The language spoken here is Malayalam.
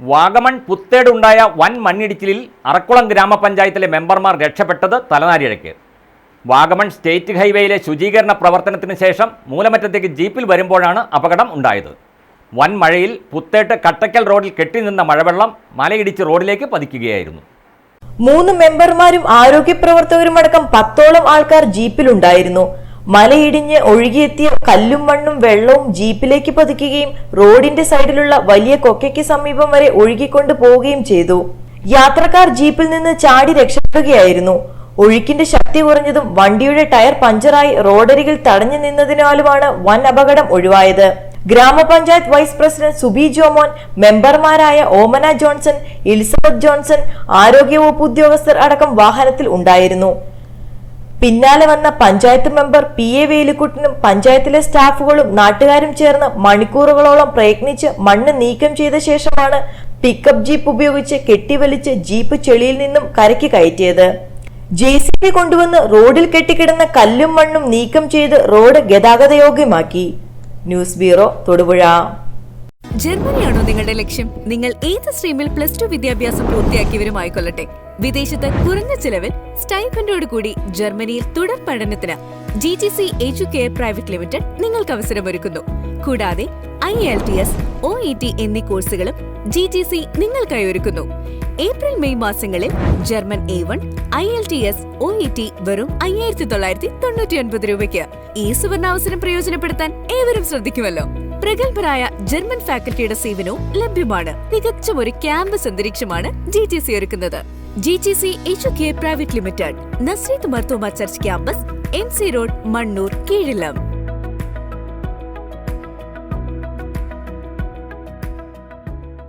വാഗമൺ പുത്തേടുണ്ടായ വൻ മണ്ണിടിച്ചിലിൽ അറക്കുളം ഗ്രാമപഞ്ചായത്തിലെ മെമ്പർമാർ രക്ഷപ്പെട്ടത് തലനാരിഴയ്ക്ക്. വാഗമൺ സ്റ്റേറ്റ് ഹൈവേയിലെ ശുചീകരണ പ്രവർത്തനത്തിന് ശേഷം മൂലമറ്റത്തേക്ക് ജീപ്പിൽ വരുമ്പോഴാണ് അപകടം ഉണ്ടായത്. വൻ മഴയിൽ പുത്തേട്ട് കട്ടക്കൽ റോഡിൽ കെട്ടിനിന്ന മഴവെള്ളം മലയിടിച്ച് റോഡിലേക്ക് പതിക്കുകയായിരുന്നു. മൂന്ന് മെമ്പർമാരും ആരോഗ്യപ്രവർത്തകരുമടക്കം പത്തോളം ആൾക്കാർ ജീപ്പിലുണ്ടായിരുന്നു. മലയിടിഞ്ഞ് ഒഴുകിയെത്തിയ കല്ലും മണ്ണും വെള്ളവും ജീപ്പിലേക്ക് പതിക്കുകയും റോഡിന്റെ സൈഡിലുള്ള വലിയ കൊക്കയ്ക്ക് സമീപം വരെ ഒഴുകിക്കൊണ്ട് പോവുകയും ചെയ്തു. യാത്രക്കാർ ജീപ്പിൽ നിന്ന് ചാടി രക്ഷപ്പെടുകയായിരുന്നു. ഒഴുക്കിന്റെ ശക്തി കുറഞ്ഞതും വണ്ടിയുടെ ടയർ പഞ്ചറായി റോഡരികിൽ തടഞ്ഞു നിന്നതിനാലുമാണ് വൻ അപകടം ഒഴിവായത്. ഗ്രാമപഞ്ചായത്ത് വൈസ് പ്രസിഡന്റ് സുബി ജോമോൻ മെമ്പർമാരായ ഓമന ജോൺസൺ എലിസബത്ത് ജോൺസൺ ആരോഗ്യവകുപ്പ് ഉദ്യോഗസ്ഥർ അടക്കം വാഹനത്തിൽ ഉണ്ടായിരുന്നു. പിന്നാലെ വന്ന പഞ്ചായത്ത് മെമ്പർ പി എ വേലിക്കുട്ടനും പഞ്ചായത്തിലെ സ്റ്റാഫുകളും നാട്ടുകാരും ചേർന്ന് മണിക്കൂറുകളോളം പ്രയത്നിച്ച് മണ്ണ് നീക്കം ചെയ്ത ശേഷമാണ് പിക്കപ്പ് ജീപ്പ് ഉപയോഗിച്ച് കെട്ടിവലിച്ച് ജീപ്പ് ചെളിയിൽ നിന്നും കരയ്ക്ക് കയറ്റിയത്. ജെ സി ബി കൊണ്ടുവന്ന് റോഡിൽ കെട്ടിക്കിടന്ന കല്ലും മണ്ണും നീക്കം ചെയ്ത് റോഡ് ഗതാഗതയോഗ്യമാക്കി. News bureau Thodupuzha. ജർമ്മനിയാണോ നിങ്ങളുടെ ലക്ഷ്യം? നിങ്ങൾ ഏത് സ്ട്രീമിൽ പ്ലസ് ടു വിദ്യാഭ്യാസം പൂർത്തിയാക്കിയവരുമായിക്കൊള്ളട്ടെ വിദേശത്ത് കുറഞ്ഞ ചിലവിൽ സ്റ്റൈഫൻഡോട് കൂടി ജർമ്മനിയിൽ തുടർ പഠനത്തിന് G G C edu care private limited നിങ്ങൾക്ക് അവസരമൊരുക്കുന്നു കൂടാതെ I L T S O E T എന്നീ കോഴ്സുകളും ജി ജി സി നിങ്ങൾക്കായി ഒരുക്കുന്നു. ഏപ്രിൽ മെയ് മാസങ്ങളിൽ German A one I L T S O E T വെറും അയ്യായിരത്തി തൊള്ളായിരത്തി തൊണ്ണൂറ്റി ഒൻപത് രൂപയ്ക്ക് ഈ സുവർണാവസരം പ്രയോജനപ്പെടുത്താൻ ഏവരും ശ്രദ്ധിക്കുമല്ലോ. പ്രഗത്ഭരായ ജർമ്മൻ ഫാക്കൽറ്റിയുടെ സേവനവും ലഭ്യമാണ്. മികച്ച ഒരു ക്യാമ്പസ് അന്തരീക്ഷമാണ് ജി ജി സി ഒരുക്കുന്നത്. G T C Asia care private limited Nazareth Marthoma church campus M C road Mannur Keezhillam